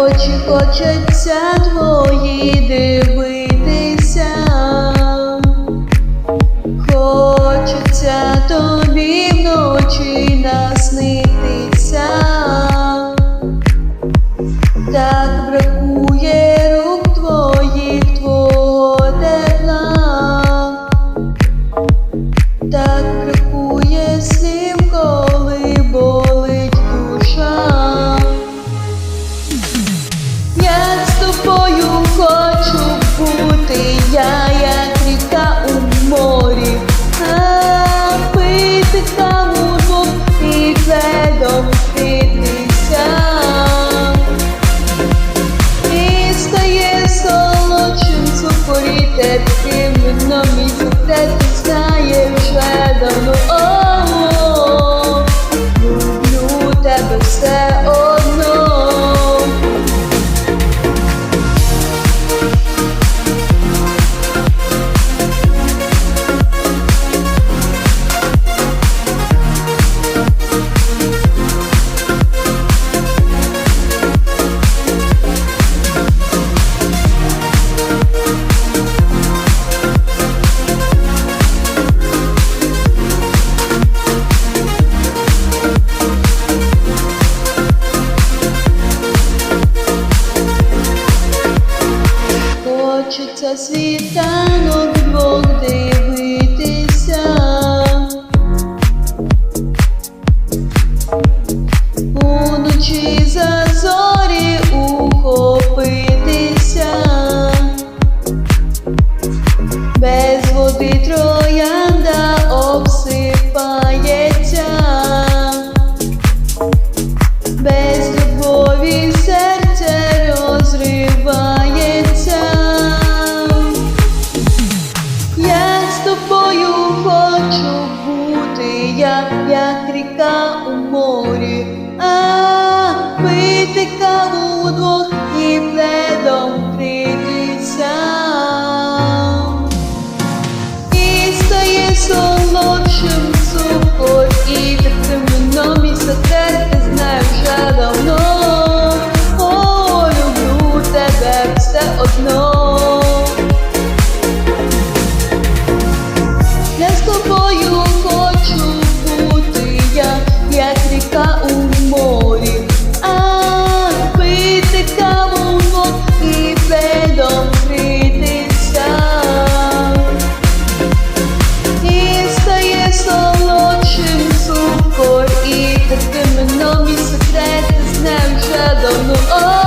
очі хочеться твої дивитися, хочеться тобі вночі наснити. tasvirden o gibi oldu değil. ficar humores. don't know. Oh.